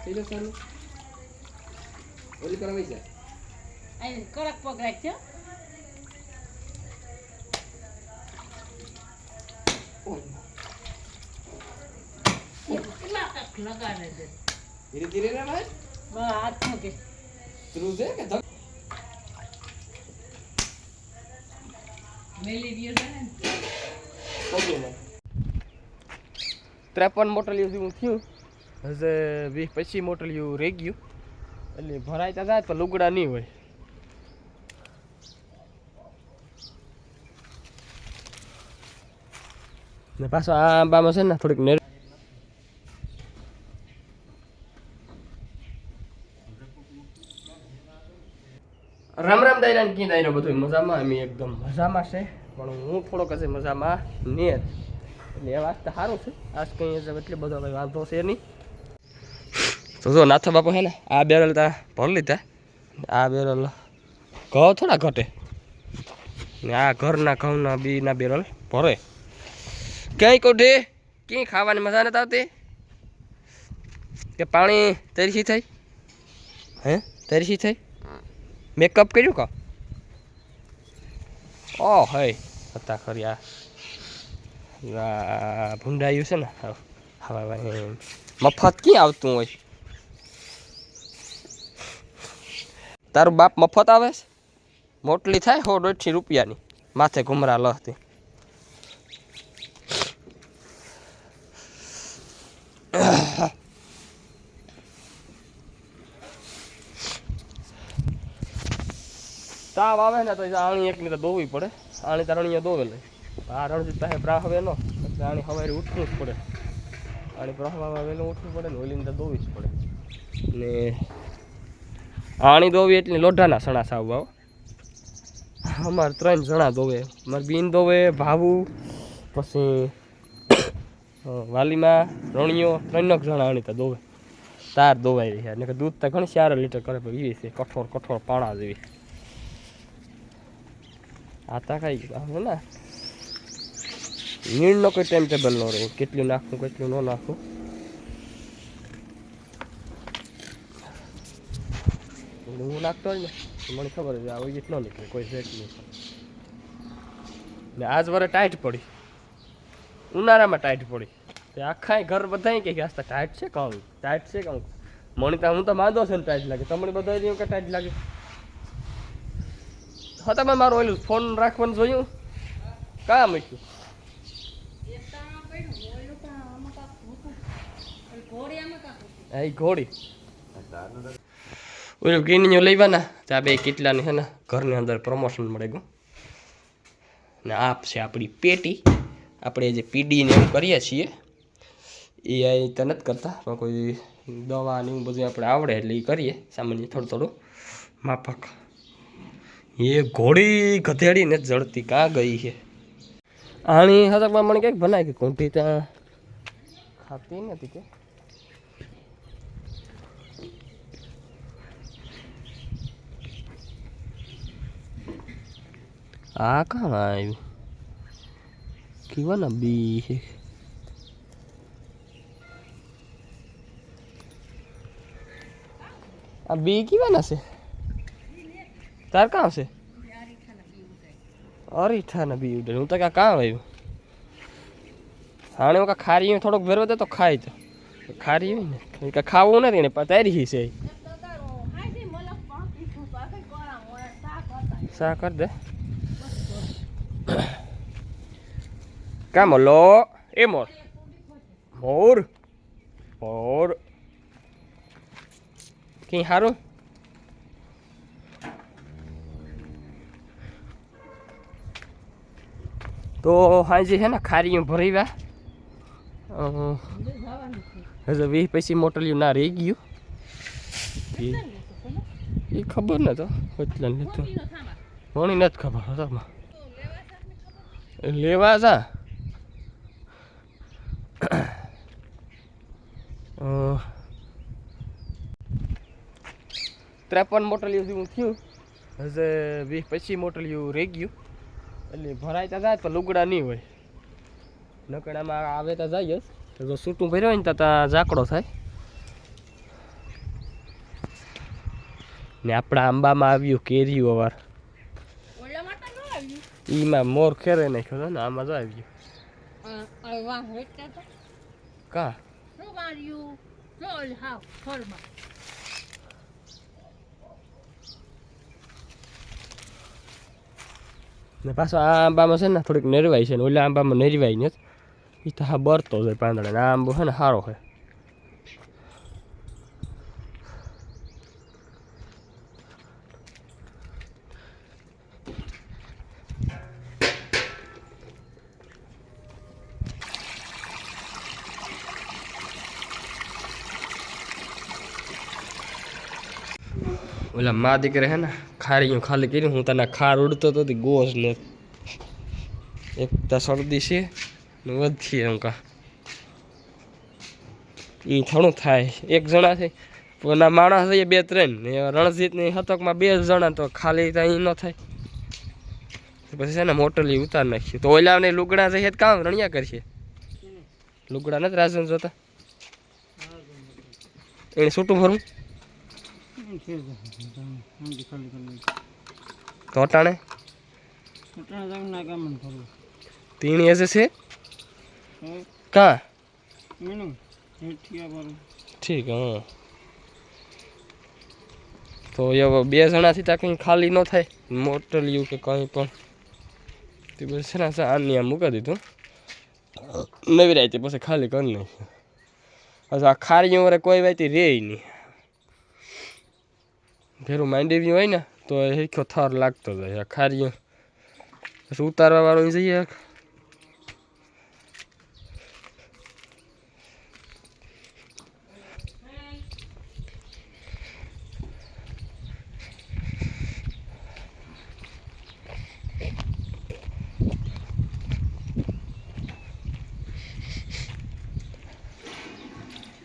થઈ ગયું ચાલુ ઓલી કરાવી છે આઈને કડક પગ રાખજો કેટલા તક ત્રેપન મોટલિયું જેવું થયું. હજે વીસ પચીસ મોટલિયું રહી ગયું. એટલે ભરાય તો જાય, પણ લુગડા નહીં હોય. ને પાછો આ આંબામાં છે ને, થોડીક રામ રામ દાયરા કી દાયરો બધું? મજામાં? અમે એકદમ મજામાં છે. પણ હું થોડોક હશે મજામાં નહીં. એટલે એ વાત તો સારું છે. આજ કંઈ એટલે બધો કંઈ વાંધો છે નહીં. તો જો નાથા બાપુ હે ને, આ બેરલ તા ભરી લીધા. આ બેરલ ઘઉં થોડા ઘટે. ને આ ઘરના ઘઉંના બીના બેરલ ભરે. ક્યાંય કોઠે ક્યાંય ખાવાની મજા નથી આવતી. કે પાણી તરીસી થઈ? હે? તરીસી થઈ? મેકઅપ કર્યું કા? ઓ હય હતા ખરી આ. ભૂંડાયું છે ને. હવે. મફત ક્યાં આવતું હોય? તારું બાપ મફત આવે છે? મોટલી થાય હો દોઢથી રૂપિયાની. માથે ઘુમરા લહતી. તાવ આવે ને તો આણી એકની તો દોવી પડે. આણી તારણીએ દોવે લે. આ રણજીત પાસે પ્રાહવે નો એટલે આણી સવારે ઉઠવું જ પડે. આણી પ્રાહવામાં વહેલું ઉઠવું પડે ને ઓલીને તો દોવી જ પડે. ને આણી દોવી એટલે લોઢાના સણા સાવ આવો. અમારે ત્રણ જણા દોવે. મારે બીન દોવે, ભાવુ, પછી વાલીમાં, રણિયો, ત્રણક જણા આણી તો દોવે. તાર દોવાઈ રહ્યા. દૂધ તો ઘણી ચાર લીટર કરે પણ એવી છે કઠોર કઠોર પાણા જેવી. આ તા કઈ હવે ને. નીણનો કોઈ ટાઈમ ટેબલ ન રહે. કેટલું નાખવું કેટલું ન નાખવું હું નાખતો હોય ને મને ખબર છે આવી રીત ન નીકળે, કોઈ સેટ નહીં. ને આજ વરે ટાઈટ પડી. ઉનાળામાં ટાઈટ પડી. તે આખા ઘર બધા કે આસ્તા ટાઈટ છે કહું ટાઈટ છે કહું મને તો હું તો માંદો છે ને ટાઈટ લાગે. તમને બધા કે ટાઈટ લાગે. હા તમે મારું ઓલું ફોન રાખવાનું જોયું? કામ મૂક્યું? એ ઘોડી. ઓલું ગીણીઓ લેવાના. ત્યાં બે કેટલાની છે ને, ઘરની અંદર પ્રમોશન મળે ગયું. ને આપ છે આપણી પેટી. આપણે જે પીડીને એવું કરીએ છીએ, એ અહીં તો નથી કરતા. કોઈ દવા ને એવું બધું આપણે આવડે એટલે એ કરીએ. સામાન્ય થોડું થોડું. માફક. એ ઘોડી ગધેડી ને કા કાં ગઈ છે? આણી હતકમાં મને કંઈક બનાવી કે કોંઠી ત્યાં? ખાતી નથી કે? આ કામ આવ્યું? કેવાના બી છે. આ બી કેવાના છે? તાર કાં છે? અરીઠાના બી ઉડે. હું તો કાં કાં આવ્યું હાણે કાં ખારી થોડોક ભેરવો દે તો ખાય તો. ખારી હોય ને. કાંઈ ખાવું નથી ને તારી છે. સા કર દે? કા મલો? એ મોર. મોર. મોર. કઈ સારું તો હાજી છે ને ખારીયું ભરીવા હજુ વીસ પછી મોટલિયું ના રહી ગયું. એ- ખબર ને તો. એટલે લીધું કોની નથી ખબર હતામાં લેવા અ, ત્રેપન મોટલિયું થયું. હજે વીસ પચીસ મોટલિયું રહી ગયું. એટલે ભરાય તો જાય તો લુગડા નહીં હોય. નકડામાં આવે તો જાય જ. જો સૂટું ભર્યો હોય ને તો ઝાકડો થાય. ને આપણા આંબામાં આવ્યું ન આવ્યું? ઈમાં મોર ખેરે નાખ્યો હતો ને આમાં જો આવ્યું. કા? શું માર્યું જો ઓલ હાવ ફળમાં ને પાછો આ આંબામાં છે ને થોડીક નેરવાય છે ને ઓલા આંબામાં નેરવાય નથી એ તો હા બરતો જાય પાંદડા ને આ આંબો છે ને સારો છે ઓલા મા દીકરે હે ને ખારીયું ખાલી કર્યું હું તને ખાર ઉડતો તો તી ગોસ ને એક તો શરદી છે ને વધીએ એમ કા. એ થોડું થાય. એક જણા છે પોના માણસ છે બે ત્રણ ને રણજીતની હતકમાં બે જણા તો ખાલી ત્યાં ન થાય. પછી છે ને મોટલી ઉતાર નાખીએ તો ઓલા ને લુગડા છે કામ રણિયા કરશે. લુગડા નથી રાજન જોતા? એને છૂટું ભરવું તો અટાણે તીણી હશે છે? કા? ઠીક, હા. તો હવે બે જણાથી ત્યાં કંઈ ખાલી ન થાય. મોટલિયું કે કંઈ પણ. તે બસ છે ને આની આમ મૂકી દીધું. નવી રાતે પછી ખાલી કરી નાખ્યું આ ખારી વરે કોઈ વાતી રે નહીં. ભેરું માંડવી હોય ને, તો હેખ્યો હેખો થર લાગતો જાય. આ ખારીઓ. પછી ઉતારવા વાળો જઈએ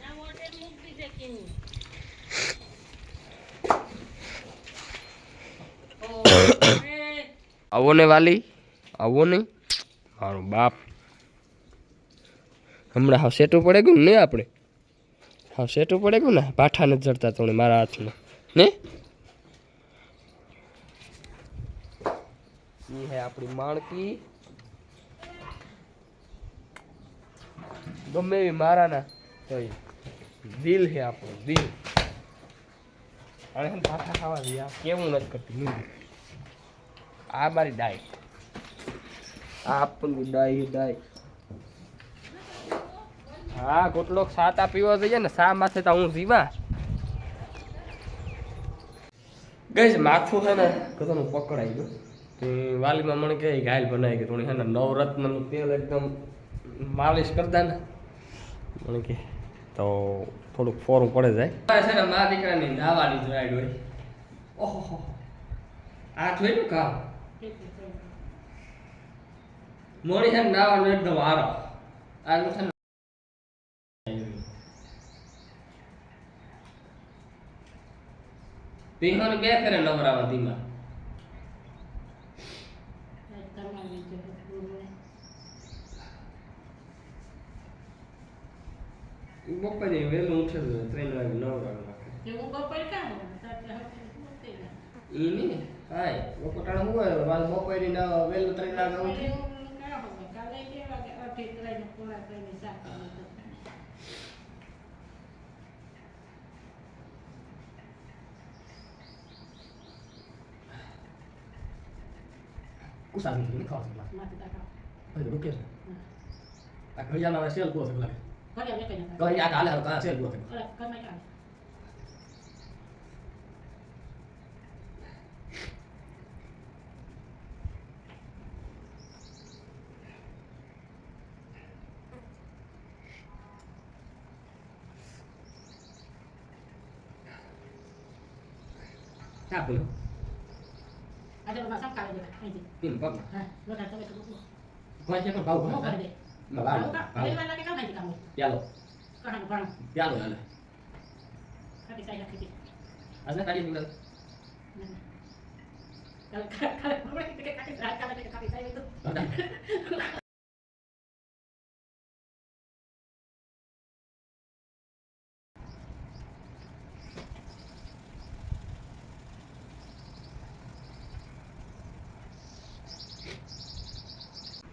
ના મોટે મૂકી દે કે નહીં આવો ને વાલી, આવો નહીં મારો બાપ. હમણાં હાવ સેટું પડે ગયું ને આપણે? હાવ સેટું પડે ગયું ને? પાઠા જડતા તમને મારા હાથમાં. ને? ઈ હે આપણી માણકી. ગમે એવી મારાના. તો દિલ હે આપણું, દિલ. અને પાઠા ખાવા દે કેવું નથી કરતી આ મારી ડાય. આ આપણું ડાય ડાય. હા ગોટલો સાતા પીવો જોઈએ ને સા માથે તો હું જીવા? ગઈ માથું છે ને કદાનું પકડાઈ ગયું. વાલીમાં મને કહે ઘાયલ બનાવી ગયું છે ને, નવરત્નનું તેલ એકદમ માલિશ કરતા ને. મને કે તો થોડુંક ફોરું પડે જાય. છે ને, મા દીકરાની જોડાઈ હોય. ઓહો આ જોયું કામ. મોડી છે ને નાવાનો એકદમ હારો. આજનું છે બે ફેરે નવરાવા ધીમા. બપોરે વહેલું ઉઠે ત્રણ વાગે નવરાવા નાખે એવું બપોરે કામ ઈ નહીં. હાય બપોટાણ હું હોય વાલ બપોરે ના વહેલું ત્રણ વાગે ઉઠે કુસા નહીં ખાવા દાખા હવે રૂકે છે. આ ઘડિયાળના સેલ મેં કઈ કહી આ કાલે સેલ પૂરો અરે કમે કામ ચા પીલો આજે બાબા સામ કાઢી દે અહીંથી. કેમ પગ હા લોટા તમે તો મૂકો. કોઈ છે પણ ભાવ મૂકો ભરે કરી દે. ભાવ ભાવ ભાવ કા- ઘણી વાર લાગે કામ અહીંથી કામ હોય. ચાલો કહાનું ભણું. ચાલો હાલે ખાટી સાઈ રાખી દે. આજને કાઢી નીકળ ના, ના. કાલે કાલે કાલે આપણે કે ખાટી સાઈ કાલે કે ખાટી સાઈ હોય તો.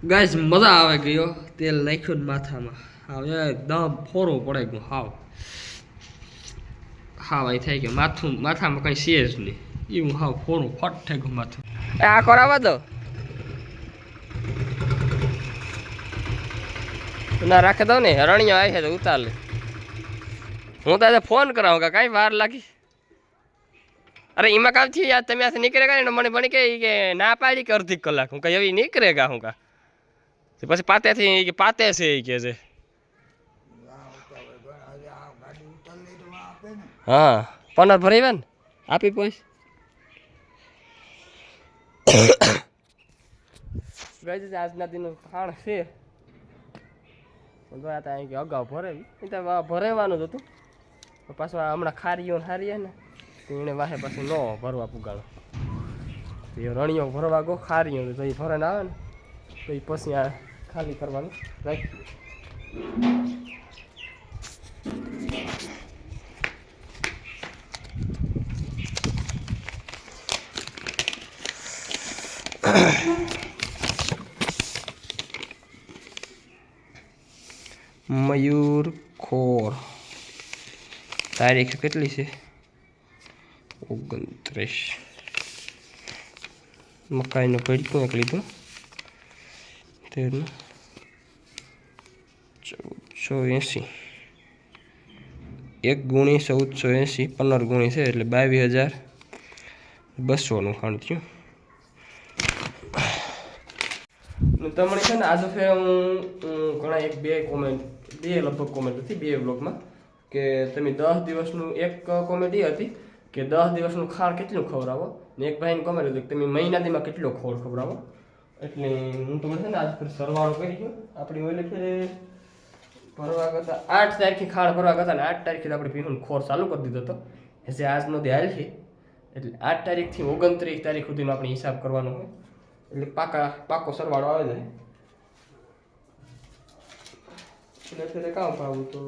ગાઈસ મજા આવે ગયો. તેલ નાખ્યું માથામાં. હવે એકદમ ફોરો પડે ગયું. હાવ. હાવ અહીં થઈ ગયો. માથું, માથામાં કંઈ છે જ નહીં. એવું હાવ ફોરું ફટ થઈ ગયું માથું. એ આ કરાવવા દો. ના, રાખી દઉં ને. રણિયો આવી છે તો ઉતાર લે હું તો ફોન કરાવું કે કાંઈ વાર લાગી. અરે, એમાં કામ થયું યાર? તમે આથી નીકળે ગયા મને મને કે ના પાડી કે અડધી કલાક. હું કઈ એવી નીકળે ગા હું કા પછી પાતેથી પાતે છે એ કે છે. હા, પનર ભરાવ્યા ને? આપી પોઈશ ગઈ આજના દિનનું ખાણ છે. પણ તો આ તો અહીં કે અગાઉ ભરાવી. એ તો ભરાવાનું જ હતું. પાછું હમણાં ખારીઓ ને હારીએ ને એને વાહે પાછું ન ભરવા પુગાડો. એ રણિયો ભરવા ગો ખારીઓ તો એ ભરાને આવે ને. તો એ પછી આ ખાલી કરવાનું. રાખ્યું મયુર ખોર. તારીખ કેટલી છે? ઓગણત્રીસ. મકાઈનું પડતું એક લીધું તેરનું ચૌદસો એંસી. એક ગુણી ચૌદસો એંસી, પંદર ગુણી છે એટલે બાવીસ હજાર બસોનું ખાણ થયું. તમને છે ને આજે ફેર હું ઘણા એક બે કોમેન્ટ બે લગભગ કોમેન્ટ હતી બે બ્લોગમાં કે તમે દસ દિવસનું એક કોમેન્ટ એ હતી કે દસ દિવસનું ખાણ કેટલું ખવડાવો? ને એક ભાઈને કોમેન્ટ હતી કે તમે મહિનાથીમાં કેટલો ખોળ ખવડાવો? એટલે હું તમને છે ને આજ પર સરવાળો કરી ગયો. આપણી ઓલે ફેરે ભરવા કરતા આઠ તારીખે ખાડ ભરવા કરતા ને આઠ તારીખે આપણે પીવાનું ખોર ચાલુ કરી દીધો હતો. જે આજનો દિહાલ છે, એટલે આઠ તારીખથી ઓગણત્રીસ તારીખ સુધીનો આપણે હિસાબ કરવાનો હોય. એટલે પાકા, પાકો સરવાળો આવે છે એટલે અત્યારે કામ ભાવ તો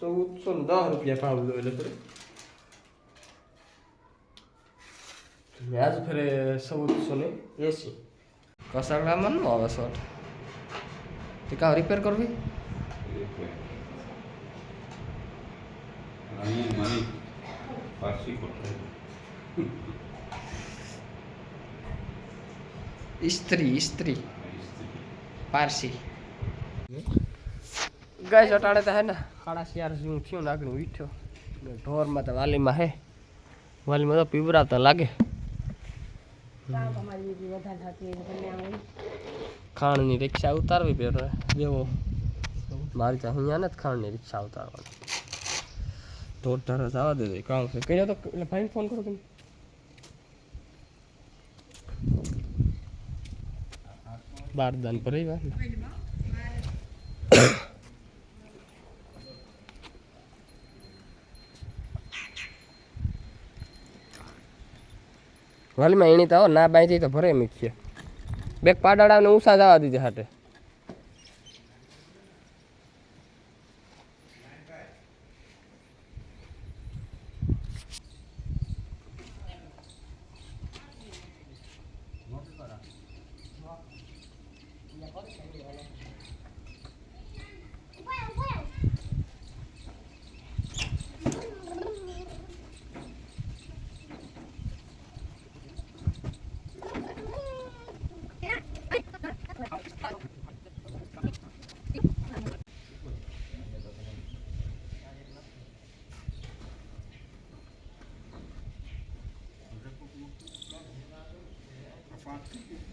ચૌદસો ને દસ રૂપિયા ભાવ જો એટલે આજ ફરે ચૌદસો ને એસી કસાડામાં ન આવે શોર્ટ તે કા રિપેર કરવી ઇસ્ત્રી ઇસ્ત્રી પારસી ગાય ચટાડે તો હે ને સાડા શિયાર જેવું થયું ને વીઠ્યો ઢોરમાં તો વાલીમાં હે વાલીમાં તો પીવરાવતા લાગે કામ અમારી બીજી વધારે થતી હોય એટલે આમ હોય. ખાણની રિક્ષા ઉતારવી પેલો જેવો મારી ત્યાં અહીંયા નથી ખાણની રિક્ષા ઉતારવાની. ઢોર ધારા જવા દે કામ છે. કહી તો એટલે ભાઈને ફોન કરો તમે. બારદાન પર વાલીમાં એણી તો આવો, ના બાંધી તો ભરે મીઠીએ બેગ પાડાડાને ઊંસા જવા દીધે હાટે. on.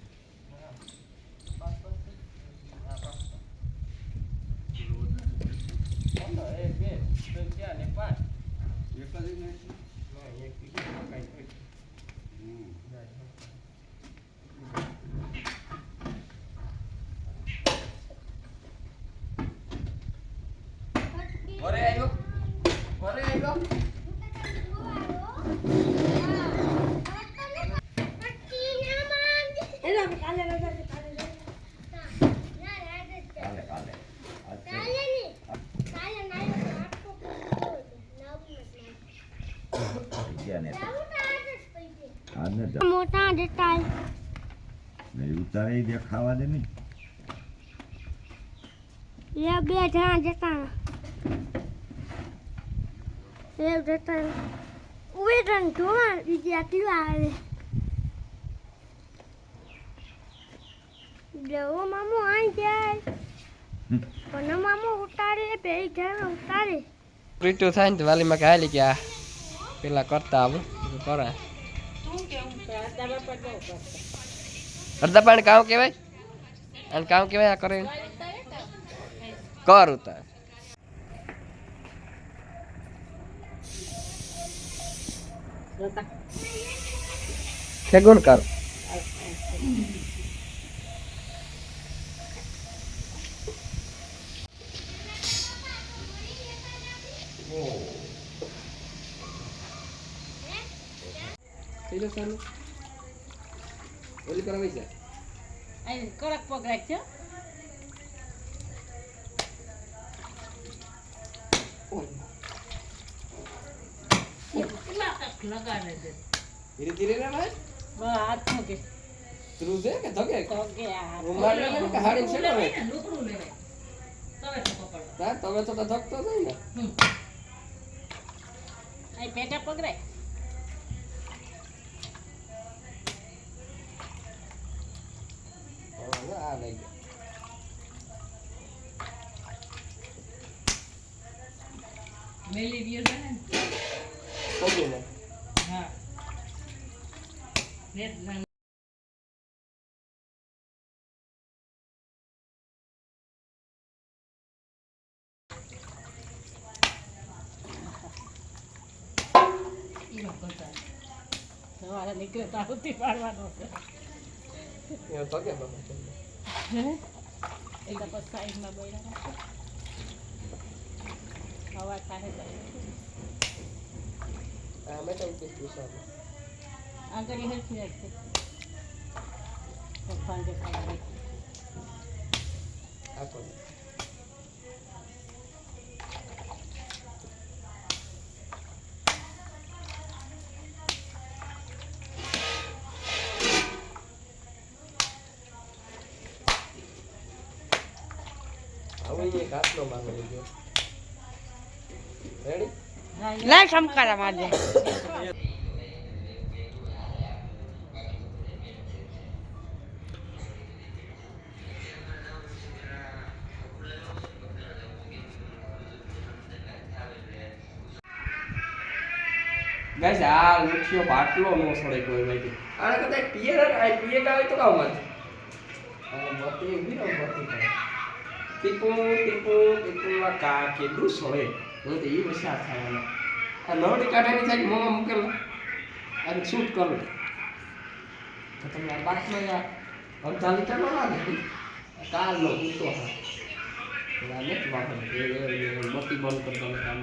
ગયા ને મોટા જતા ને ઉતારે દેખાવા દે નહીં એ બે જણા જતા એ જતા ઉભે તને જોવા બીજી આટલું આવે દેવો મામો આઈ જાય. પણ મામો ઉતારે બે જણા ઉતારે. પ્રીટુ થાય ને વાલીમાં કે હાલી કે આ પેલા કરતા આવું કરાય અડધા પાણી કામ કહેવાય અને કામ કહેવાય આ કરે કર ઉતાર ખેગુણ કર સાનું ઓલી કરાવી છે. અહીં કડક પગ રાખજો. લગાડે છે? ધીરે ધીરે રે ભાઈ. બસ હાથ મૂકે. ધ્રુવ છે કે ધગે? તો આ રૂમાલ કે લેવાય તવે તો પકડો. તમે તો ધકતો થાય ને. અહીં પેટા પકડાય હવે આ લઈ ગયો મેલી વ્યુ છે ને? હા. ને ના સવારે નીકળે તો પાડવાનો છે. એ બાબા તો પછી સાઈડમાં બોલ્યા રાખો હવા થાય જાય આ મેં તો ઉકેલ પૂછવા આગળ હેરથી રાખશે પપ્પાને દેખાડે આ કોણ હવે એક હાથનો માંગો લીધો રેડી લાય સમકારા મારજે ગાઈસ આ લુઠિયો બાટલો નો છોડે કોઈ ભાઈ આને કદાચ પિયર આ પિયર આવે તો કામ મત અને બતી ઊભી રહો બતી ટીપુ ટીપુ ટીપુ આ કા કેટલું છોડે હું તો એ હોશિયાર થવાનો આ લોડી કાઢાની થાય મોમાં મૂકેલ? અને શૂટ કરું. તો તમે આ બાટલો યાર અડધા લીટર નો. લાગે કાલનો ઉતો હા. મોટી બંધ કરતો કામ